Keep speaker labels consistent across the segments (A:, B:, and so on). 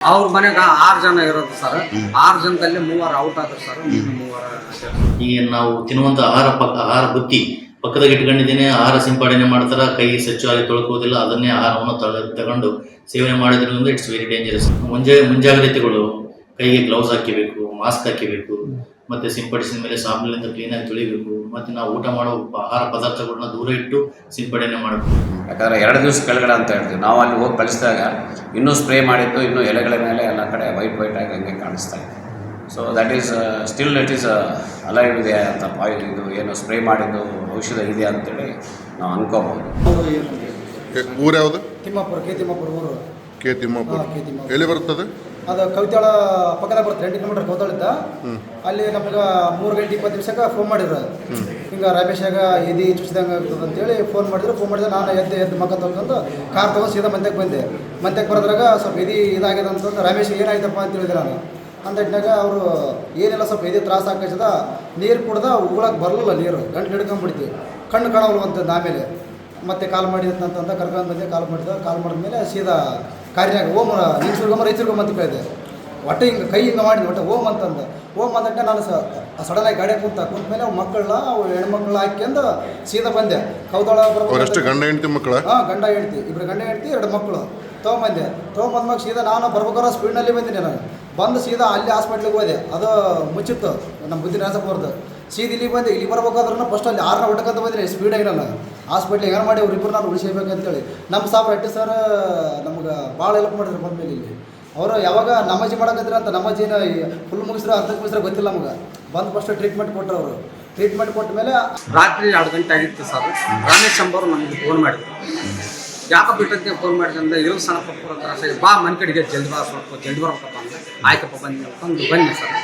A: ಅವ್ರ ಮನೆಗ ಆರು ಜನ ಇರೋದು ಸರ್. ಆರು ಜನದಲ್ಲಿ ಮೂವರು ಔಟ್ ಆದ್ರು ಸರ್. ಮೂವರ
B: ಈಗ ನಾವು ತಿನ್ನುವಂತ ಆಹಾರ ಪಕ್ಕ ಆಹಾರ ಬುತ್ತಿ ಪಕ್ಕದಾಗ ಇಟ್ಕೊಂಡಿದ್ದೇನೆ. ಆಹಾರ ಸಿಂಪಡಣೆ ಮಾಡ್ತಾರ ಕೈ ಸ್ವಚ್ಛವಾಗಿ ತೊಳ್ಕೋದಿಲ್ಲ ಅದನ್ನೇ ಆಹಾರವನ್ನು ತಗ- ತಗೊಂಡು ಸೇವನೆ ಮಾಡೋದ್ರಿಂದ ಇಟ್ಸ್ ವೆರಿ ಡೇಂಜರಸ್ ಮುಂಜಾ ಮುಂಜಾಗ್ರತೆಗಳು ಕೈಗೆ ಗ್ಲೌಸ್ ಹಾಕಿಬೇಕು ಮಾಸ್ಕ್ ಹಾಕಿಬೇಕು ಮತ್ತೆ ಸಿಂಪಡಿಸಿದ ಮೇಲೆ ಸಾಬೂನಿಂದ ಕ್ಲೀನಾಗಿ ತೊಳಿಬೇಕು. ಮತ್ತೆ ನಾವು ಊಟ ಮಾಡೋ ಆಹಾರ ಪದಾರ್ಥಗಳನ್ನ ದೂರ ಇಟ್ಟು ಸಿಂಪಡಣೆ ಮಾಡಬೇಕು.
C: ಯಾಕಂದರೆ ಎರಡು ದಿವಸ ಕೆಳಗಡೆ ಅಂತ ಹೇಳ್ತೀವಿ. ನಾವು ಅಲ್ಲಿ ಹೋಗಿ ಕಳಿಸಿದಾಗ ಇನ್ನೂ ಸ್ಪ್ರೇ ಮಾಡಿದ್ದು ಇನ್ನೂ ಎಲೆಗಳ ಮೇಲೆ ಎಲ್ಲ ಕಡೆ ವೈಟ್ ವೈಟ್ ಆಗಿ ಹಂಗೆ ಕಾಣಿಸ್ತಾ ಇದೆ. So that is still it is alive ಇದೆ ಅಂತ ಪಾಯಿಂಟ್ ಇದು ಏನು ಸ್ಪ್ರೇ ಮಾಡಿದ್ದು ಔಷಧ ಇದೆ ಅಂತೇಳಿ ನಾವು ಅನ್ಕೋಬಹುದು.
D: ಊರ್ಯಾವುದು ಊರು ಯಾವುದು?
E: ತಿಮ್ಮಾಪುರ ಕೆ ತಿಮ್ಮಾಪುರ ಊರು.
D: K Thimmapura
E: K Thimmapura.
D: ಎಲ್ಲಿ ಬರ್ತದೆ
E: ಅದು ಕವಿತಾಳ ಪಕ್ಕದಾಗ ಬರುತ್ತೆ ಎಂಟು ಕಿಲೋಮೀಟರ್ ಕೌತಾಳಿದ್ದ ಅಲ್ಲಿ ನಮ್ಗೆ ಮೂರು ಗಂಟೆ ಇಪ್ಪತ್ತು ನಿಮಿಷಕ್ಕೆ ಫೋನ್ ಮಾಡಿದ್ರು. ಹಿಂಗೆ ರಮೇಶಾಗ ಎದಿ ಚುಚ್ಚಿದಂಗೆ ಆಗ್ತದೆ ಅಂತೇಳಿ ಫೋನ್ ಮಾಡಿದ್ರು. ಫೋನ್ ಮಾಡಿದ್ರೆ ನಾನು ಎದ್ದು ಎದ್ದು ಮಕ್ಕ ತೊಗೊಂಡು ಕಾರ್ ತೊಗೊಂಡು ಸೀದಾ ಮಂತ್ಯಕ್ಕೆ ಬಂದೆ. ಮಂತ್ಯಕ್ಕೆ ಬರೋದ್ರಾಗ ಸ್ವಲ್ಪ ಎದಿ ಇದಾಗಿದೆ ಅಂತಂದು ರಮೇಶ್ ಏನಾಯ್ತಪ್ಪ ಅಂತ ಹೇಳಿದೆ ನಾನು. ಅಂದಿಟ್ಟಾಗ ಅವರು ಏನೆಲ್ಲ ಸ್ವಲ್ಪ ಎದೆ ತ್ರಾಸ ಆಗ್ತದ ನೀರು ಕುಡ್ದ ಉಗುಳಕ್ಕೆ ಬರಲಿಲ್ಲ ನೀರು. ಗಂಟು ಹಿಡ್ಕೊಂಡ್ಬಿಡ್ತಿ ಕಣ್ಣು ಕಾಣವಲ್ವಂತದ್ದು ಆಮೇಲೆ. ಮತ್ತೆ ಕಾಲ್ ಮಾಡಿದಂತಂತ ಕರ್ಕೊಂಡು ಬಂದೆ ಕಾಲ್ ಮಾಡಿದ ಕಾಲ್ ಮಾಡಿದ್ಮೇಲೆ ಸೀದಾ ಕಾರ್ಯಾಗ ಓಮ್ ನಿಲ್ಸಿರ್ಗೊಂಬ ರೈತರಿಗೊಂಬ ಅಂತ ಕೇಳಿದೆ. ಒಟ್ಟೆ ಹಿಂಗೆ ಕೈ ಹಿಂಗೆ ಮಾಡಿದ್ವಿ ಒಟ್ಟೆ ಓಮ್ ಅಂತಂದು ಓಮ್ ಅಂತಂಕ ನಾನು ಸಡನ್ನಾಗಿ ಗಾಡಿ ಕೂತ ಕುಂತ ಮೇಲೆ ಅವ್ರು ಮಕ್ಕಳನ್ನ ಅವು ಹೆಣ್ಮಕ್ಳನ್ನ ಹಾಕ್ಯಂದು ಸೀದಾ ಬಂದೆ. ಕೌದಾಳ
D: ಅವರೆಷ್ಟು ಗಂಡ ಹೆಂಡತಿ ಮಕ್ಕಳು?
E: ಹಾಂ ಗಂಡ ಹೆಂಡ್ತಿ ಇಬ್ಬರು ಗಂಡ ಹೆಂಡ್ತಿ ಎರಡು ಮಕ್ಕಳು. ತೊಗೊಂಬಂದೆ. ತೊಗೊಂಬಂದ್ಮಾಗ ಸೀದಾ ನಾನು ಬರ್ಬೇಕಾದ್ರೆ ಸ್ಪೀಡ್ನಲ್ಲಿ ಬಂದಿನಿ ನಾನು. ಬಂದು ಸೀದಾ ಅಲ್ಲಿ ಹಾಸ್ಪಿಟ್ಲಿಗೆ ಹೋದೆ. ಅದು ಮುಚ್ಚಿತ್ತು ನಮ್ಮ ಬುದ್ಧಿ ರಾಜಪುರದ್ದು ಸೀದಾ ಇಲ್ಲಿ ಬಂದೆ. ಇಲ್ಲಿ ಬರ್ಬೇಕಾದ್ರೂ ಫಸ್ಟ್ ಅಲ್ಲಿ ಆರನ ಹೊಟ್ಟಕಂತ ಬಂದಿನಿ ಸ್ಪೀಡಾಗಿ ನಾನು ಹಾಸ್ಪಿಟ್ಲಿಗೆ ಏನು ಮಾಡಿ ಅವ್ರಿಬ್ಬರು ನಾನು ಉಳಿಸಬೇಕಂತೇಳಿ ನಮ್ಮ ಸಾಬ್ ರೆಡ್ಡಿ ಸರ್, ನಮ್ಗೆ ಭಾಳ ಹೆಲ್ಪ್ ಮಾಡಿದ್ರು ಬಂದ್ಮೇಲೆ ಇಲ್ಲಿ. ಅವರು ಯಾವಾಗ ನಮಾಜಿ ಮಾಡಕತ್ತಿರ ಅಂತ ನಮಾಜಿನ ಫುಲ್ ಮುಗಿಸ್ರೆ ಅರ್ಧಕ್ಕೆ ಮುಗಿಸ್ರೆ ಗೊತ್ತಿಲ್ಲ ನಮ್ಗೆ. ಬಂದು ಫಸ್ಟ್ ಟ್ರೀಟ್ಮೆಂಟ್ ಕೊಟ್ಟರು ಅವರು. ಟ್ರೀಟ್ಮೆಂಟ್ ಕೊಟ್ಟ ಮೇಲೆ
A: ರಾತ್ರಿ ಎರಡು ಗಂಟೆ ಆಗಿತ್ತು ಸರ್. ರಮೇಶ್ ಅಂಬರು ನಮಗೆ ಫೋನ್ ಮಾಡಿದ್ರು. ಯಾಕೆ ಬಿಟ್ಟಂತೆ ಫೋನ್ ಮಾಡಿದ್ರೆ ಇರೋ ಸಣ್ಣ ಪಪ್ಪರ ತ್ರಾಸ ಬಾ ಮನೆ ಕಡೆಗೆ ಜಲ್ದಿ ಬಾ ಸ್ವಲ್ಪ ಜಲ್ದಿ ಬರ್ಬೇಕಪ್ಪ ಅಂದ್ರೆ. ಆಯ್ತಪ್ಪ ಬನ್ನಿ ಅಂತಂದು ಬನ್ನಿ ಸರ್.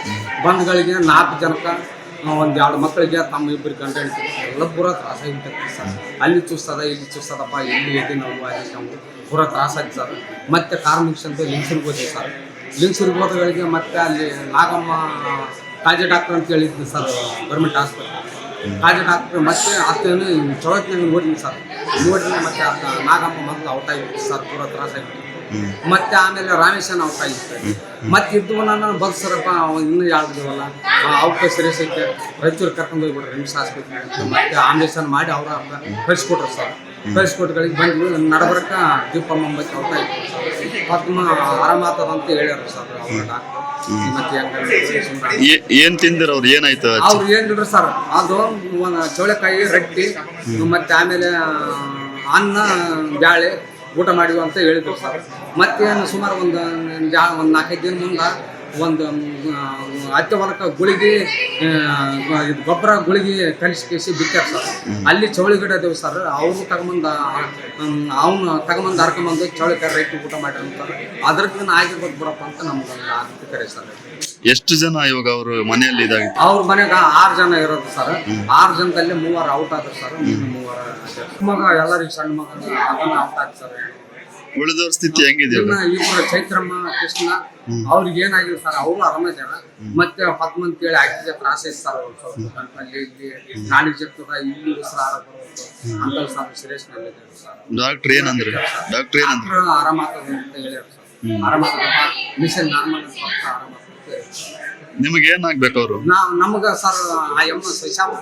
A: ಬಂದ್ಗಳಿಗೆ ನಾಲ್ಕು ಜನಕ್ಕೆ ಒಂದು ಎರಡು ಮಕ್ಕಳಿಗೆ ತಮ್ಮ ಇಬ್ಬರಿಗೆ ಗಂಡ ಹೇಳ್ತೀವಿ. ಎಲ್ಲ ಪೂರ ತ್ರಾಸ ಆಗಿರ್ತೈತಿ ಸರ್ ಅಲ್ಲಿ ಚೂಸ್ತದ ಇಲ್ಲಿ ಚೂಸ್ತದಪ್ಪ ಎಲ್ಲಿ ಎದೆ ನೋವು ಆಗಿ ನಾವು. ಪೂರ ತ್ರಾಸ ಆಯ್ತು ಸರ್. ಮತ್ತೆ ಕಾರ್ ಅಂತ ಲಿಂಗ್ಸರ್ಗೆ ಹೋದ್ವಿ ಸರ್. ಲಿಂಗ್ಸರ್ಗೆ ಹೋದಗಳಿಗೆ ಮತ್ತೆ ಅಲ್ಲಿ ನಾಗಮ್ಮ ಕಾಜೆ ಡಾಕ್ಟರ್ ಅಂತ ಹೇಳಿದ್ವಿ ಸರ್, ಗೌರ್ಮೆಂಟ್ ಆಸ್ಪತ್ರೆ ಕಾಜೆ ಡಾಕ್ಟ್ರ್ ಮತ್ತೆ ಆತನ ಚೊಳತ್ನಾಗ ನೋಡಿದ್ವಿ ಸರ್. ನೋಡಿದ್ರೆ ಮತ್ತೆ ಆತ ನಾಗಮ್ಮ ಮೊದಲು ಔಟ್ ಆಗಿತ್ತು ಸರ್, ಪೂರ ತ್ರಾಸ ಆಗಿತ್ತು ಮತ್ತೆ ಆಮೇಲೆ ರಾಮೇಶನ ಅವ್ರ ಕಾಯಿಸ್ತಾರೆ ಮತ್ತೆ ಇದ್ದು ನಾನು ಬಂದು ಸರಪ್ಪ ಅವ ಇನ್ನೂ ಯಾವ್ದಿವಲ್ಲ ಅವಕ್ಕೆ ಸರಿ ಐತೆ ರೈತರು ಕರ್ಕೊಂಡು ಹೋಗ್ಬಿಟ್ರೆ ನಿಮ್ಸ್ ಆಸ್ಪತ್ರೆ ಮತ್ತೆ ಆಂಬೇಷನ್ ಮಾಡಿ ಅವ್ರ ಕಳಿಸ್ಕೊಟ್ರು ಸರ್. ಕಳಿಸ್ಕೊಟ್ಗಳಿಗೆ ಬಂದ್ವಿ ನಡಬರಕ ದೀಪಮ್ಮ ಮತ್ತೆ ಅವ್ರ ಕಾಯಿ ಪದ್ಮ ಆರಾಮಾತದ ಅಂತ ಹೇಳ್ಯಾರ ಸರ್ ಅವ್ರ ಡಾಕ್ಟರ್. ಮತ್ತೆ ಹೆಂಗ
F: ಏ- ಏನ್ ತಿಂದಿರ ಅವ್ರು? ಏನಾಯ್ತು
A: ಅವ್ರು ಏನಿಲ್ರಿ ಸರ್? ಅದು ಒಂದು ಚೌಳೆಕಾಯಿ ರೊಟ್ಟಿ ಮತ್ತೆ ಆಮೇಲೆ ಅನ್ನ ಬ್ಯಾಳೆ ಊಟ ಮಾಡಿದ್ವು ಅಂತ ಹೇಳಿದ್ರು ಸರ್. ಮತ್ತೇನು ಸುಮಾರು ಒಂದು ಜಾ, ಒಂದು ನಾಲ್ಕೈದು ದಿನ ಮುಂದೆ ಒಂದು ಹತ್ತೆ ಹೊಲಕ್ಕೆ ಗುಳಿಗೆ ಗೊಬ್ಬರ ಗುಳಿಗೆ ಕಲಿಸಿ ಬಿತ್ತಾರ ಸರ್. ಅಲ್ಲಿ ಚೌಳಿ ಗಿಡ ಸರ್. ಅವರು ತಗೊಂಬಂದು ಅವನು ತಗೊಂಬಂದು ಹರ್ಕೊಂಬಂದು ಚೌಳಿಕಾಯಿ ರೈಟ್ ಊಟ ಮಾಡಿರ್ತಾರೆ ಅದ್ರದ್ದು ಆಗಿರ್ಬೋದು ಬಿಡಪ್ಪ ಅಂತ ನಮ್ಗೆ ಆಗ್ತಿದ್ದಾರೆ ಸರ್.
F: ಎಷ್ಟು ಜನ ಇವಾಗ ಅವರು ಮನೆಯಲ್ಲಿ ಇದಾಗಿ
A: ಅವ್ರ ಮನೆಗೆ ಆರು ಜನ ಇರೋದು ಸರ್. ಆರು ಜನದಲ್ಲಿ ಮೂವರು ಔಟ್ ಆದ್ರು ಸರ್. ಮೂವರ ಮಗ ಎಲ್ಲರಿಗೂ ಸಣ್ಣ ಮಗ ಅದನ್ನ ಔಟ್ ಆಯ್ತು ಸರ್.
F: ಉಳಿದವ್ರ ಸ್ಥಿತಿ ಹೆಂಗಿದೆ
A: ಇನ್ನ ಇಬ್ಬರು ಚೈತ್ರಮ್ಮ ಕೃಷ್ಣ ಅವ್ರಿಗೆ ಏನಾಗಿಲ್ಲ ಸರ್ ಅವರು ಆರಾಮಿದಾರ. ಮತ್ತೆ ಪದ್ಮ ಮಂದಿ ಕೇಳಿ ತ್ರಾಸ ಪ್ರಾಸೆಸ್ ಸರ್ ಅವ್ರು ಸ್ವಲ್ಪ ಗಂಟಲ್ಲಿ ಇಲ್ಲಿ ನಾಲಿಗೆ ಜಗ್ತದ ಇಲ್ಲಿ ಬರೋದು ಅಂತ ಸರ್ ಶ್ರೇಷ್ಠ ಸರ್.
F: ಡಾಕ್ಟರ್ ಏನಂದ್ರೆ? ಡಾಕ್ಟರ್ ಏನಂದ್ರೆ?
A: ಆರಾಮಾಗ್ತದೆ ಅಂತ ಹೇಳಿ ಸರ್. ಆರಾಮಾಗ್ತದಪ್ಪ ಮಿಷನ್ ನಾರ್ಮಲ್ ಆರಾಮಾಗ್ತದೆ
F: ನಿಮಗೆ ಏನಾಗ್ಬೇಕು ಅವರು?
A: ನಾವು ನಮಗ ಸರ್ ಆ ಎಂ ಶಶಾಪ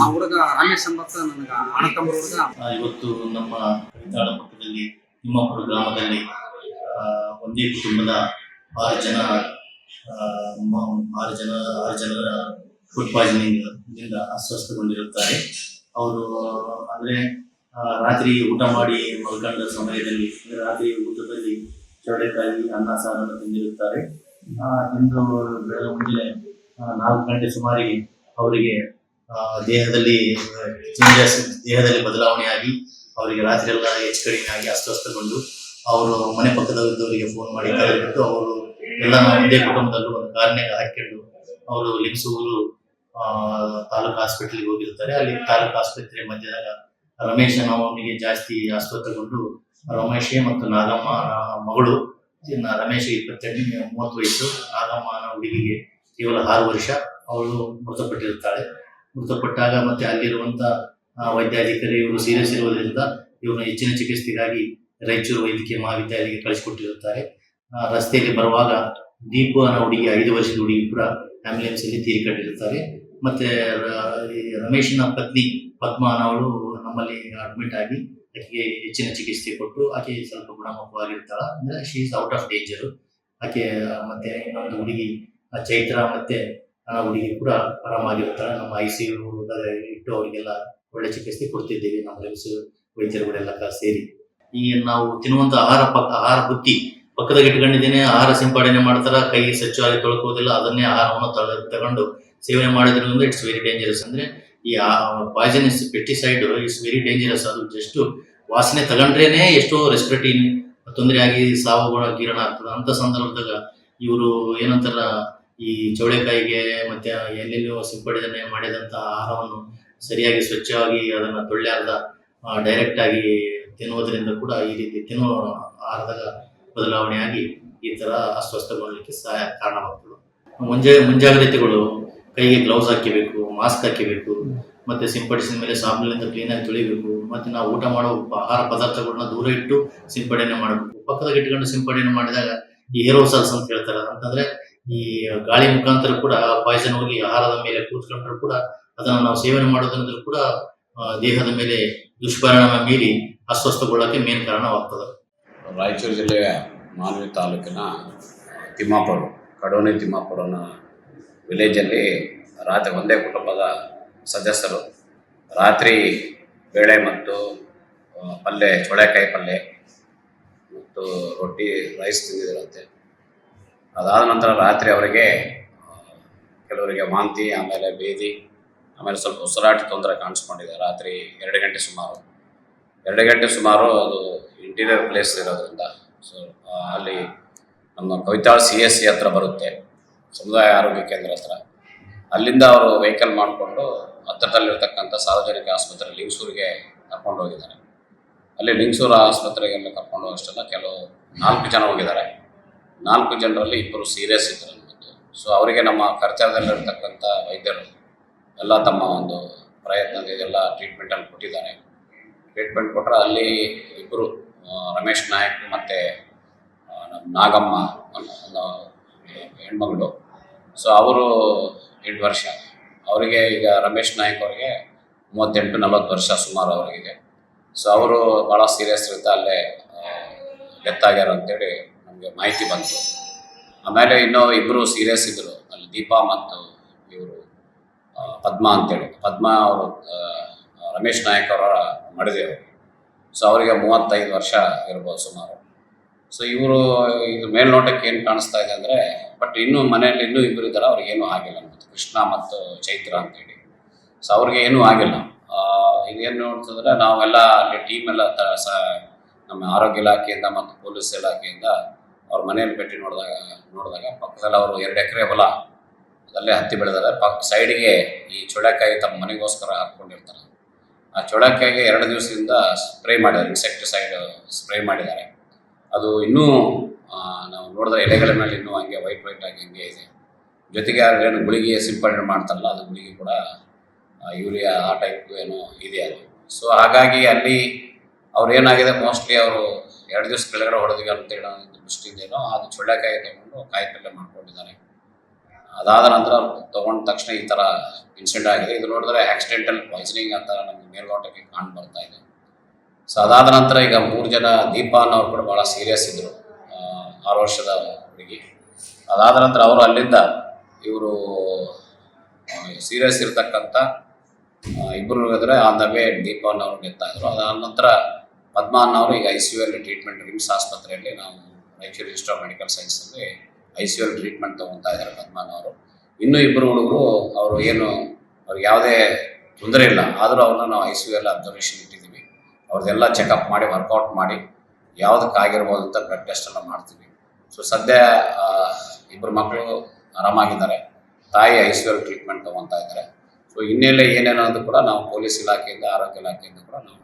A: ಆ ಹುಡುಗ ರಮೇಶ್ ಎಂಬತ್ತ ನನಗ ಅಣ್ಣತಮ್ಮರ ಹುಡುಗ.
B: ಇವತ್ತು ನಮ್ಮ ಕವಿತಾಳ ಪಕ್ಕದಲ್ಲಿ ತಿಮ್ಮಾಪುರ ಗ್ರಾಮದಲ್ಲಿ ಆ, ಒಂದೇ ಕುಟುಂಬದ ಆರು ಜನ ಆ, ಮ- ಆರು ಜನ ಆರು ಜನರ ಫುಡ್ ಪಾಯ್ಸನಿಂಗ್ ಇಂದ ಅಸ್ವಸ್ಥಗೊಂಡಿರುತ್ತಾರೆ. ಅವರು ಅಂದ್ರೆ ಆ, ರಾತ್ರಿ ಊಟ ಮಾಡಿ ಮಲ್ಕೊಂಡ ಸಮಯದಲ್ಲಿ ಅಂದ್ರೆ ರಾತ್ರಿ ಊಟದಲ್ಲಿ ಚೌಳೆಕಾಯಿ ಅನ್ನ ಸಾರನ್ನು ತಿಂದಿರುತ್ತಾರೆ. ಬೆಳಗ್ಗೆ ಮುಂಜಾನೆ ನಾಲ್ಕು ಗಂಟೆ ಸುಮಾರಿಗೆ ಅವರಿಗೆ ದೇಹದಲ್ಲಿ ಚೇಂಜಸ್ ದೇಹದಲ್ಲಿ ಬದಲಾವಣೆಯಾಗಿ ಅವರಿಗೆ ರಾತ್ರಿ ಎಲ್ಲ ಹೆಚ್ಚು ಕಡಿಮೆ ಆಗಿ ಅಸ್ವಸ್ಥಗೊಂಡು, ಅವರು ಮನೆ ಪಕ್ಕದವರಿಗೆ ಫೋನ್ ಮಾಡಿ ಕರೆದಿಟ್ಟು ಅವರು ಎಲ್ಲ ಒಂದೇ ಕುಟುಂಬದಲ್ಲೂ ಒಂದು ಕಾರ್ನ್ಯಾಗ ಹಾಕಿಕೊಂಡು, ಅವರು ಲಿಂಗಸೂರು ತಾಲೂಕು ಹಾಸ್ಪಿಟಲ್ಗೆ ಹೋಗಿರ್ತಾರೆ. ಅಲ್ಲಿ ತಾಲೂಕು ಆಸ್ಪತ್ರೆ ಮಧ್ಯದಾಗ ರಮೇಶ್ ಅವನಿಗೆ ಜಾಸ್ತಿ ಅಸ್ವಸ್ಥಗೊಂಡು, ರಮೇಶ್ ಮತ್ತು ನಾಗಮ್ಮ ಮಗಳು ಇನ್ನ ರಮೇಶ್ ಇಪ್ಪತ್ತೆಂಟು ಮೂವತ್ತು ವಯಸ್ಸು ನಾಗಮ್ಮ ಅನ್ನೋ ಹುಡುಗಿಗೆ ಕೇವಲ ಆರು ವರ್ಷ. ಅವಳು ಮೃತಪಟ್ಟಿರುತ್ತಾಳೆ. ಮೃತಪಟ್ಟಾಗ ಮತ್ತೆ ಅಲ್ಲಿರುವಂತ ವೈದ್ಯಾಧಿಕಾರಿ ಇವರು ಸೀರಿಯಸ್ ಇರುವುದರಿಂದ ಇವರು ಹೆಚ್ಚಿನ ಚಿಕಿತ್ಸೆಗಾಗಿ ರಾಯಚೂರು ವೈದ್ಯಕೀಯ ಮಹಾವಿದ್ಯಾಲಯಕ್ಕೆ ಕಳಿಸಿಕೊಟ್ಟಿರುತ್ತಾರೆ. ರಸ್ತೆಯಲ್ಲಿ ಬರುವಾಗ ದೀಪು ಅನ್ನೋ ಹುಡುಗಿ, ಐದು ವರ್ಷದ ಹುಡುಗಿ ಕೂಡ ಆಂಬ್ಯುಲೆನ್ಸ್ ಅಲ್ಲಿ ತೀರಿಕೊಂಡಿರ್ತಾರೆ ಮತ್ತೆ ರಮೇಶನ ಪತ್ನಿ ಪದ್ಮ ಅನ್ನೋಳು ನಮ್ಮಲ್ಲಿ ಅಡ್ಮಿಟ್ ಆಗಿ ಆಕೆಗೆ ಹೆಚ್ಚಿನ ಚಿಕಿತ್ಸೆ ಕೊಟ್ಟು ಆಕೆ ಸ್ವಲ್ಪ ಗುಣಮುಖವಾಗಿರ್ತಾಳ. ಅಂದ್ರೆ she is out of danger ಆಕೆ, ಮತ್ತೆ ಇನ್ನೊಂದು ಹುಡುಗಿ ಚೈತ್ರ ಮತ್ತೆ ಹುಡುಗಿ ಕೂಡ ಆರಾಮಾಗಿರ್ತಾಳೆ. ನಮ್ಮ ಐ ಸಿ ಯು ಇಟ್ಟು ಅವರಿಗೆಲ್ಲ ಒಳ್ಳೆ ಚಿಕಿತ್ಸೆ ಕೊಡ್ತಿದ್ದೀವಿ. ನಮ್ಮ ಲೆನ್ಸ್ ವೈದ್ಯರುಗಳೆಲ್ಲ ಸೇರಿ. ಈ ನಾವು ತಿನ್ನುವಂತ ಆಹಾರ ಪಕ್ಕ ಆಹಾರ ಬುತ್ತಿ ಪಕ್ಕದಾಗ ಇಟ್ಕೊಂಡಿದ್ದೇನೆ. ಆಹಾರ ಸಿಂಪಡಣೆ ಮಾಡ್ತಾರ. ಕೈ ಸ್ವಚ್ಛವಾಗಿ ತೊಳ್ಕೋದಿಲ್ಲ ಅದನ್ನೇ ಆಹಾರವನ್ನು ತಗ- ತಗೊಂಡು ಸೇವನೆ ಮಾಡಿದ್ರಿಂದ ಇಟ್ಸ್ ವೆರಿ ಡೇಂಜರಸ್ ಅಂದ್ರೆ ಈ poisonous pesticide is very dangerous ಅದು ಜಸ್ಟ್ ವಾಸನೆ ತಗೊಂಡ್ರೇನೆ ಎಷ್ಟೋ ರೆಸ್ಪಿರೇಟರಿ ತೊಂದರೆ ಆಗಿ ಸಾವು ಕಿರಣ ಆಗ್ತದೆ. ಅಂತ ಸಂದರ್ಭದಾಗ ಇವರು ಏನಂತಾರ, ಈ ಚೌಳೆಕಾಯಿಗೆ ಮತ್ತೆ ಎಲ್ಲೆಲ್ಲೋ ಸಿಂಪಡಣೆ ಮಾಡಿದಂತ ಆಹಾರವನ್ನು ಸರಿಯಾಗಿ ಸ್ವಚ್ಛವಾಗಿ ಅದನ್ನ ತೊಳ್ಯಾರ್ದ ಡೈರೆಕ್ಟ್ ಆಗಿ ತಿನ್ನುವುದರಿಂದ ಕೂಡ ಈ ರೀತಿ ತಿನ್ನೋ ಆಹಾರದಾಗ ಬದಲಾವಣೆ ಆಗಿ ಈ ತರ ಅಸ್ವಸ್ಥಗೊಳ್ಳಲಿಕ್ಕೆ ಸಹಾಯ ಕಾರಣವಾಗ್ತದೆ. ಮುಂಜಾ, ಮುಂಜಾಗ್ರತೆಗಳು ಕೈಗೆ ಗ್ಲೌಸ್ ಹಾಕಿಬೇಕು ಮಾಸ್ಕ್ ಹಾಕಿಬೇಕು ಮತ್ತೆ ಸಿಂಪಡಿಸಿದ ಮೇಲೆ ಸಾಬೂನಿಂದ ಕ್ಲೀನಾಗಿ ತೊಳಿಬೇಕು ಮತ್ತೆ ನಾವು ಊಟ ಮಾಡೋ ಆಹಾರ ಪದಾರ್ಥಗಳನ್ನ ದೂರ ಇಟ್ಟು ಸಿಂಪಡಣೆ ಮಾಡಬೇಕು. ಪಕ್ಕದಾಗ ಇಟ್ಕೊಂಡು ಸಿಂಪಡಣೆ ಮಾಡಿದಾಗ ಈ ಏರೋಸಾಲ್ಸ್ ಅಂತ ಹೇಳ್ತಾರೆ. ಅಂತಂದ್ರೆ ಈ ಗಾಳಿ ಮುಖಾಂತರ ಕೂಡ ಪಾಯ್ಸನ್ ಹೋಗಿ ಆಹಾರದ ಮೇಲೆ ಕೂತ್ಕೊಂಡ್ರು ಕೂಡ ಅದನ್ನ ನಾವು ಸೇವನೆ ಮಾಡೋದ್ರಿಂದ ಕೂಡ ದೇಹದ ಮೇಲೆ ದುಷ್ಪರಿಣಾಮ ಮೀರಿ ಅಸ್ವಸ್ಥಗೊಳ್ಳಕ್ಕೆ ಮೇನ್ ಕಾರಣವಾಗ್ತದೆ.
C: ರಾಯಚೂರು ಜಿಲ್ಲೆಯ ಮಾನ್ವಿ ತಾಲೂಕಿನ ತಿಮ್ಮಾಪುರ ಕಡೋನೆ ತಿಮ್ಮಾಪುರ ಅನ್ನೋ ವಿಲೇಜಲ್ಲಿ ರಾತ್ರಿ ಒಂದೇ ಕುಟುಂಬದ ಸದಸ್ಯರು. ರಾತ್ರಿ ಬೇಳೆ ಮತ್ತು ಪಲ್ಯ ಚೋಳೆಕಾಯಿ ಪಲ್ಯ ಮತ್ತು ರೊಟ್ಟಿ ರೈಸ್ ತಿಂದಿದ್ದರಂತೆ ಅದಾದ ನಂತರ ರಾತ್ರಿ ಅವರಿಗೆ ಕೆಲವರಿಗೆ ವಾಂತಿ, ಆಮೇಲೆ ಬೇದಿ ಆಮೇಲೆ ಸ್ವಲ್ಪ ಉಸಿರಾಟ ತೊಂದರೆ ಕಾಣಿಸ್ಕೊಂಡಿದೆ ರಾತ್ರಿ ಎರಡು ಗಂಟೆ ಸುಮಾರು. ಎರಡು ಗಂಟೆ ಸುಮಾರು ಅದು ಇಂಟೀರಿಯರ್ ಪ್ಲೇಸ್ ಇರೋದ್ರಿಂದ. ಸೊ ಅಲ್ಲಿ ನಮ್ಮ ಕವಿತಾಳ್ ಸಿ ಎಸ್ ಸಿ ಹತ್ರ ಬರುತ್ತೆ. ಸಮುದಾಯ ಆರೋಗ್ಯ ಕೇಂದ್ರ ಹತ್ರ. ಅಲ್ಲಿಂದ ಅವರು ವೆಹಿಕಲ್ ಮಾಡಿಕೊಂಡು ಹತ್ತಿರದಲ್ಲಿರ್ತಕ್ಕಂಥ ಸಾರ್ವಜನಿಕ ಆಸ್ಪತ್ರೆ ಲಿಂಗ್ಸೂರಿಗೆ ಕರ್ಕೊಂಡು ಹೋಗಿದ್ದಾರೆ. ಅಲ್ಲಿ ಲಿಂಗಸೂರ ಆಸ್ಪತ್ರೆಗೆಲ್ಲ ಕರ್ಕೊಂಡು ಹೋಗೋಷ್ಟೆಲ್ಲ ಕೆಲವು ನಾಲ್ಕು ಜನ ಹೋಗಿದ್ದಾರೆ. ನಾಲ್ಕು ಜನರಲ್ಲಿ ಇಬ್ಬರು ಸೀರಿಯಸ್ ಇದ್ದರು ಸೊ ಅವರಿಗೆ ನಮ್ಮ ಕರ್ತವ್ಯದಲ್ಲಿರ್ತಕ್ಕಂಥ ವೈದ್ಯರು ಎಲ್ಲ ತಮ್ಮ ಒಂದು ಪ್ರಯತ್ನದಿಂದ ಟ್ರೀಟ್ಮೆಂಟಲ್ಲಿ ಕೊಟ್ಟಿದ್ದಾರೆ. ಟ್ರೀಟ್ಮೆಂಟ್ ಕೊಟ್ಟರೆ ಅಲ್ಲಿ ಇಬ್ಬರು ರಮೇಶ್ ನಾಯಕ್ ಮತ್ತು ನಮ್ಮ ನಾಗಮ್ಮ ಅನ್ನೋ ಹೆಣ್ಮಗಳು ಸೊ ಅವರು ಎಂಟು ವರ್ಷ. ಅವರಿಗೆ ಈಗ ರಮೇಶ್ ನಾಯಕ್ ಅವರಿಗೆ ಮೂವತ್ತೆಂಟು, ನಲವತ್ತು ವರ್ಷ ಸುಮಾರು ಅವರಿಗಿದೆ. ಸೊ ಅವರು ಭಾಳ ಸೀರಿಯಸ್ ಇರುತ್ತೆ ಅಲ್ಲೇ ಡೆತ್ ಆಗ್ಯಾರ ಅಂತೇಳಿ ನಮಗೆ ಮಾಹಿತಿ ಬಂತು. ಆಮೇಲೆ ಇನ್ನೂ ಇಬ್ಬರು ಸೀರಿಯಸ್ ಇದ್ದರು ಅಲ್ಲಿ ದೀಪಾ ಮತ್ತು ಇವರು ಪದ್ಮ ಅಂತೇಳಿ. ಪದ್ಮ ಅವರು ರಮೇಶ್ ನಾಯಕ್ ಅವರ ಮಡದಿಯವರು. ಸೊ ಅವರಿಗೆ ಮೂವತ್ತೈದು ವರ್ಷ ಇರ್ಬೋದು ಸುಮಾರು. ಸೊ ಇವರು ಇದು ಮೇಲ್ನೋಟಕ್ಕೆ ಏನು ಕಾಣಿಸ್ತಾ ಇದೆ ಅಂದರೆ ಬಟ್ ಇನ್ನೂ ಮನೆಯಲ್ಲಿ ಇನ್ನೂ ಇಬ್ಬರು ಇದ್ದಾರೆ, ಅವ್ರಿಗೆ ಏನೂ ಆಗಿಲ್ಲ ಅನ್ಬೋದು. ಕೃಷ್ಣ ಮತ್ತು ಚೈತ್ರ ಅಂತೇಳಿ. ಸೊ ಅವ್ರಿಗೆ ಏನೂ ಆಗಿಲ್ಲ. ಇದೇನು ನೋಡ್ತಿದ್ರೆ ನಾವೆಲ್ಲ ಅಲ್ಲಿ ಟೀಮ್ ಎಲ್ಲ ಸ, ನಮ್ಮ ಆರೋಗ್ಯ ಇಲಾಖೆಯಿಂದ ಮತ್ತು ಪೊಲೀಸ್ ಇಲಾಖೆಯಿಂದ ಅವ್ರ ಮನೆಯಲ್ಲಿ ಭೇಟಿ ನೋಡಿದಾಗ ನೋಡಿದಾಗ ಪಕ್ಕದಲ್ಲಿ ಅವರು ಎರಡು ಎಕರೆ ಹೊಲ ಅದಲ್ಲೇ ಹತ್ತಿ ಬೆಳೆದಾರೆ ಪಕ್ಕ ಸೈಡಿಗೆ ಈ ಚೊಳೆಕಾಯಿ ತಮ್ಮ ಮನೆಗೋಸ್ಕರ ಹಾಕ್ಕೊಂಡಿರ್ತಾರೆ. ಆ ಚೊಳೆಕಾಯಿಗೆ ಎರಡು ದಿವಸದಿಂದ ಸ್ಪ್ರೇ ಮಾಡಿದ್ದಾರೆ ಇನ್ಸೆಕ್ಟಿಸೈಡ್ ಸ್ಪ್ರೇ ಮಾಡಿದ್ದಾರೆ. ಅದು ಇನ್ನೂ ನಾವು ನೋಡಿದ್ರೆ ಎಲೆಗಳ ಮೇಲೆ ಇನ್ನೂ ಹಂಗೆ ವೈಟ್ ವೈಟ್ ಆಗಿ ಹಂಗೆ ಇದೆ. ಜೊತೆಗೆ ಏನು ಗುಳಿಗೆ ಸಿಂಪಡಣೆ ಮಾಡ್ತಾರಲ್ಲ, ಅದು ಗುಳಿಗೆ ಕೂಡ ಯೂರಿಯಾ ಆ ಟೈಪ್ ಏನೋ ಇದೆ ಅದು. ಸೊ ಹಾಗಾಗಿ ಅಲ್ಲಿ ಅವ್ರು ಏನಾಗಿದೆ ಮೋಸ್ಟ್ಲಿ ಅವರು ಎರಡು ದಿವಸ ಕೆಳಗಡೆ ಹೊಡೆದಿಗೆ ಅಂತ ಹೇಳೋ ದೃಷ್ಟಿಯಿಂದೇನೋ ಅದು ಚೊಳ್ಳೆಕಾಯಿ ತಗೊಂಡು ಕಾಯಿ ಪಲ್ಯ ಮಾಡ್ಕೊಂಡಿದ್ದಾರೆ. ಅದಾದ ನಂತರ ತಗೊಂಡ ತಕ್ಷಣ ಈ ಥರ ಇನ್ಸಿಡೆಂಟ್ ಆಗಿದೆ. ಇದು ನೋಡಿದ್ರೆ ಆಕ್ಸಿಡೆಂಟಲ್ ಪಾಯ್ಸನಿಂಗ್ ಅಂತ ನಮ್ಗೆ ಮೇಲ್ನೋಟಕ್ಕೆ ಕಾಣ್ ಬರ್ತಾ ಇದೆ. ಸೊ ಅದಾದ ನಂತರ ಈಗ ಮೂರು ಜನ ದೀಪ ಅನ್ನೋರು ಕೂಡ ಭಾಳ ಸೀರಿಯಸ್ ಇದ್ದರು ಆರು ವರ್ಷದ ಹುಡುಗಿ. ಅದಾದ ನಂತರ ಅವರು ಅಲ್ಲಿಂದ ಇವರು ಸೀರಿಯಸ್ ಇರ್ತಕ್ಕಂಥ ಇಬ್ಬರು ಇದ್ರೆ ಆನ್ ದ ವೇ ದೀಪ ಅನ್ನೋರು ಡೆತ್ ಅದಾದ ನಂತರ ಪದ್ಮ ಅನ್ನೋರು ಈಗ ಐ ಸಿ ಯು ಅಲ್ಲಿ ಟ್ರೀಟ್ಮೆಂಟ್ ರಿಮ್ಸ್ ಆಸ್ಪತ್ರೆಯಲ್ಲಿ ನಾವು ರಾಯಚೂರು ಇನ್ಸ್ಟಿಟ್ಯೂಟ್ ಆಫ್ ಮೆಡಿಕಲ್ ಸೈನ್ಸಲ್ಲಿ ಐ ಸಿ ಯು ಅಲ್ಲಿ ಟ್ರೀಟ್ಮೆಂಟ್ ತೊಗೊತಾ ಇದ್ದಾರೆ ಪದ್ಮ ಅನ್ನೋರು ಇನ್ನೂ ಇಬ್ಬರು ಹುಡುಗರು, ಅವರು ಏನು ಅವ್ರಿಗೆ ಯಾವುದೇ ತೊಂದರೆ ಇಲ್ಲ. ಆದರೂ ಅವ್ರನ್ನ ನಾವು ಐ ಸಿ ಯು ಅಲ್ಲಿ ಅಬ್ಸರ್ವೇಷನ್ ಇಟ್ಟಿದ್ದೀವಿ. ಅವ್ರದ್ದೆಲ್ಲ ಚೆಕಪ್ ಮಾಡಿ ವರ್ಕೌಟ್ ಮಾಡಿ ಯಾವುದಕ್ಕಾಗಿರ್ಬೋದು ಅಂತ ಬ್ಲಡ್ ಟೆಸ್ಟ್ ಎಲ್ಲ ಮಾಡ್ತೀವಿ. ಸೊ ಸದ್ಯ ಇಬ್ಬರು ಮಕ್ಕಳು ಆರಾಮಾಗಿದ್ದಾರೆ. ತಾಯಿ ಐ ಸಿ ಯು ಟ್ರೀಟ್ಮೆಂಟ್ ತೊಗೊತಾ ಇದ್ದಾರೆ. ಸೊ ಇನ್ನೆಲ್ಲ ಏನೇನೋದು ಕೂಡ ನಾವು ಪೊಲೀಸ್ ಇಲಾಖೆಯಿಂದ, ಆರೋಗ್ಯ ಇಲಾಖೆಯಿಂದ ಕೂಡ ನಾವು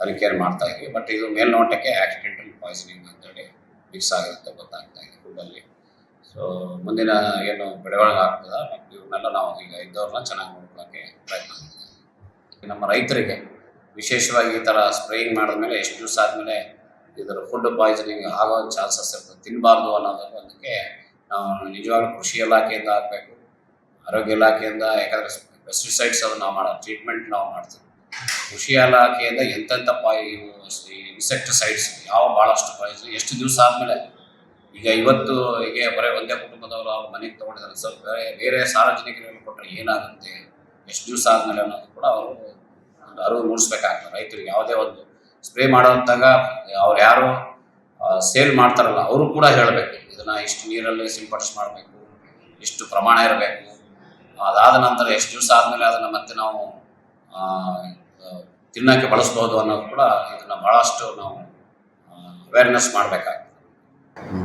C: ತನಿಖೆಯನ್ನು ಮಾಡ್ತಾ ಇದ್ದೀವಿ. ಬಟ್ ಇದು ಮೇಲ್ನೋಟಕ್ಕೆ ಆಕ್ಸಿಡೆಂಟಲ್ ಪಾಯ್ಸನಿಂಗ್ ಅಂತೇಳಿ ಮಿಕ್ಸ್ ಆಗಿರುತ್ತೆ ಗೊತ್ತಾಗ್ತಾ ಇದೆ ಫುಡ್ಡಲ್ಲಿ ಸೊ ಮುಂದಿನ ಏನು ಬೆಳವಣಿಗೆ ಆಗ್ತದೆ? ಇವನ್ನೆಲ್ಲ ನಾವು ಈಗ ಇದ್ದವ್ರನ್ನ ಚೆನ್ನಾಗಿ ನೋಡ್ಕೊಳ್ಳೋಕ್ಕೆ ಪ್ರಯತ್ನ ಮಾಡ್ತೀವಿ. ನಮ್ಮ ರೈತರಿಗೆ ವಿಶೇಷವಾಗಿ ಈ ಥರ ಸ್ಪ್ರೇಯಿಂಗ್ ಮಾಡಿದ್ಮೇಲೆ ಎಷ್ಟು ದಿವಸ ಆದಮೇಲೆ ಇದರ ಫುಡ್ ಪಾಯ್ಸನಿಂಗ್ ಆಗೋ ಚಾನ್ಸಸ್ ಇರ್ತದೆ ತಿನ್ನಬಾರ್ದು ಅನ್ನೋದಕ್ಕೆ ನಾವು ನಿಜವಾಗ್ಲೂ ಕೃಷಿ ಇಲಾಖೆಯಿಂದ ಆಗಬೇಕು, ಆರೋಗ್ಯ ಇಲಾಖೆಯಿಂದ, ಯಾಕಂದರೆ ಪೆಸ್ಟಿಸೈಡ್ಸ್ ಅದು ನಾವು ಮಾಡೋ ಟ್ರೀಟ್ಮೆಂಟ್ ನಾವು ಮಾಡ್ತೀವಿ. ಕೃಷಿ ಇಲಾಖೆಯಿಂದ ಎಂತೆಂಥ ಪಾಯ್ ಇನ್ಸೆಕ್ಟಿಸೈಡ್ಸ್ ಯಾವ ಭಾಳಷ್ಟು ಪಾಯ್ಸ್ ಎಷ್ಟು ದಿವಸ ಆದಮೇಲೆ ಈಗ ಇವತ್ತು ಹೀಗೆ ಬರೀ ಒಂದೇ ಕುಟುಂಬದವರು ಅವ್ರ ಮನೆಗೆ ತೊಗೊಂಡಿದ್ದಾರೆ. ಸ್ವಲ್ಪ ಬೇರೆ ಬೇರೆ ಸಾರ್ವಜನಿಕರಿಗೆ ಕೊಟ್ಟರೆ ಏನಾಗುತ್ತೆ? ಎಷ್ಟು ದಿವಸ ಆದಮೇಲೆ ಅನ್ನೋದು ಕೂಡ ಅವರು ಒಂದು ಅರಿವು ಮೂಡಿಸ್ಬೇಕಾಗ್ತದೆ. ರೈತರಿಗೆ ಯಾವುದೇ ಒಂದು ಸ್ಪ್ರೇ ಮಾಡೋಂತಾಗ ಅವ್ರು ಯಾರು ಸೇಲ್ ಮಾಡ್ತಾರಲ್ಲ, ಅವರು ಕೂಡ ಹೇಳಬೇಕು, ಇದನ್ನು ಇಷ್ಟು ನೀರಲ್ಲಿ ಸಿಂಪಡಿಸಿ ಮಾಡಬೇಕು, ಇಷ್ಟು ಪ್ರಮಾಣ ಇರಬೇಕು. ಅದಾದ ನಂತರ ಎಷ್ಟು ದಿವಸ ಆದಮೇಲೆ ಅದನ್ನು ಮತ್ತೆ ನಾವು ತಿನ್ನಕ್ಕೆ ಬಳಸ್ಬೋದು ಅನ್ನೋದು ಕೂಡ ಇದನ್ನು ಭಾಳಷ್ಟು ನಾವು ಅವೇರ್ನೆಸ್ ಮಾಡಬೇಕಾಗ್ತದೆ.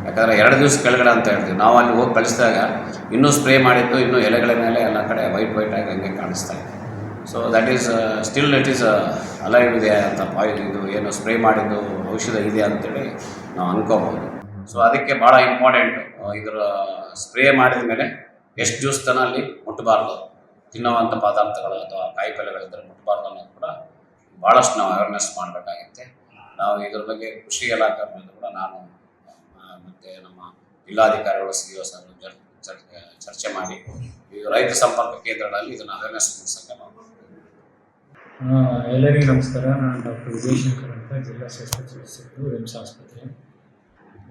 C: ಯಾಕಂದರೆ ಎರಡು ದಿವಸ ಕೆಳಗಡೆ ಅಂತ ಹೇಳ್ತೀವಿ. ನಾವು ಅಲ್ಲಿ ಹೋಗಿ ಕಳಿಸಿದಾಗ ಇನ್ನೂ ಸ್ಪ್ರೇ ಮಾಡಿದ್ದು, ಇನ್ನೂ ಎಲೆಗಳ ಮೇಲೆ ಎಲ್ಲ ಕಡೆ ವೈಟ್ ವೈಟ್ ಆಗಿ ಹಂಗೆ ಕಾಣಿಸ್ತಾ ಇದೆ. So that is still it is alive ಇದೆ ಅಂತ ಪಾಯಿಂಟ್ ಇದು ಏನು ಸ್ಪ್ರೇ ಮಾಡಿದ್ದು ಔಷಧ ಇದೆ ಅಂತೇಳಿ ನಾವು ಅನ್ಕೋಬೋದು. ಸೊ ಅದಕ್ಕೆ ಭಾಳ ಇಂಪಾರ್ಟೆಂಟ್ ಇದರ ಸ್ಪ್ರೇ ಮಾಡಿದ ಮೇಲೆ ಎಷ್ಟು ದಿವಸ ತನ ಅಲ್ಲಿ ಮುಟ್ಟಬಾರ್ದು. ತಿನ್ನುವಂಥ ಪದಾರ್ಥಗಳು ಅಥವಾ ಕಾಯಿಪಲ್ಯಗಳಿದ್ದರೆ ಮುಟ್ಟಬಾರ್ದು ಅನ್ನೋದು ಕೂಡ ಭಾಳಷ್ಟು ನಾವು ಅವೇರ್ನೆಸ್ ಮಾಡಬೇಕಾಗುತ್ತೆ. ನಾವು ಇದ್ರ ಬಗ್ಗೆ ಕೃಷಿ ಇಲಾಖೆ ಮೇಲೆ ಕೂಡ ನಾನು ಮತ್ತು ನಮ್ಮ ಜಿಲ್ಲಾಧಿಕಾರಿಗಳು ಸಿ ಒ ಸರ್ ಚರ್ಚೆ ಮಾಡಿ ಈ ರೈತ ಸಂಪರ್ಕ ಕೇಂದ್ರಗಳಲ್ಲಿ ಇದನ್ನು ಅವೇರ್ನೆಸ್ ಮೂಡಿಸೋಕ್ಕೆ ನಾವು
G: ಎಲ್ಲರಿಗೂ ನಮಸ್ಕಾರ. ನಾನು ಡಾಕ್ಟರ್ ವಿಜಯಶಂಕರ್ ಅಂತ ಜಿಲ್ಲಾ ಶಸ್ತ್ರಚಿಕಿತ್ಸಕರು ರಿಮ್ಸ್ ಆಸ್ಪತ್ರೆ.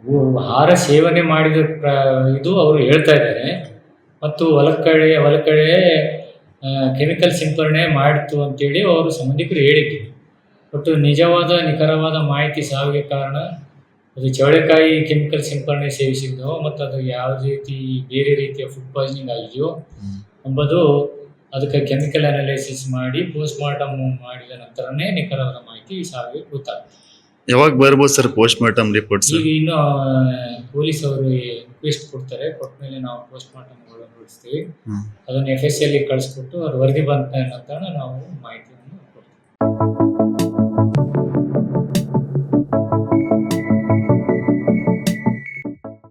G: ಹಾರ ಆಹಾರ ಸೇವನೆ ಮಾಡಿದ ಪ್ರ ಇದು ಅವರು ಹೇಳ್ತಾ ಇದ್ದಾರೆ. ಮತ್ತು ಹೊಲಕಡೆ ಹೊಲಕಡೆ ಕೆಮಿಕಲ್ ಸಿಂಪರಣೆ ಮಾಡಿತು ಅಂತೇಳಿ ಅವರು ಸಂಬಂಧಿಕರು ಹೇಳಿದ್ರು. ಒಟ್ಟು ನಿಜವಾದ ನಿಖರವಾದ ಮಾಹಿತಿ ಸಾವಿಗೆ ಕಾರಣ ಅದು ಚವಳೆಕಾಯಿ ಕೆಮಿಕಲ್ ಸಿಂಪರಣೆ ಸೇವಿಸಿದ್ದೋ ಮತ್ತು ಅದು ಯಾವ ರೀತಿ ಬೇರೆ ರೀತಿಯ ಫುಡ್ ಪಾಯ್ಸನಿಂಗ್ ಆಗಿದೆಯೋ ಎಂಬುದು ಅದಕ್ಕೆ ಕೆಮಿಕಲ್ ಅನಾಲಿಸಿಸ್ ಮಾಡಿ ಪೋಸ್ಟ್ ಮಾರ್ಟಮ್ ಮಾಡಿದ ನಂತರನೇ ನಿಖರವಾದ ಮಾಹಿತಿ ಸಾವಿಗೆ ಗೊತ್ತಾಗ್ತದೆ
F: ಯಾವಾಗ ಬರ್ಬೋದು ಸರ್ ಪೋಸ್ಟ್ ಮಾರ್ಟಮ್ ರಿಪೋರ್ಟ್ಸ್
G: ಈಗ ಇನ್ನು ಪೊಲೀಸ್ ಅವರು ರಿಕ್ವೆಸ್ಟ್ ಕೊಡ್ತಾರೆ. ಕೊಟ್ಟ ಮೇಲೆ ನಾವು ಪೋಸ್ಟ್ ಮಾರ್ಟಮ್
F: ಹ್ಮ್.
G: ಅದನ್ನು ಎಫ್ ಎಸ್ ಎಲ್ಲಿ ಕಳಿಸ್ಕೊಟ್ಟು ಅವ್ರು ವರದಿ ಬಂದ ನಂತರ ನಾವು ಮಾಹಿತಿಯನ್ನು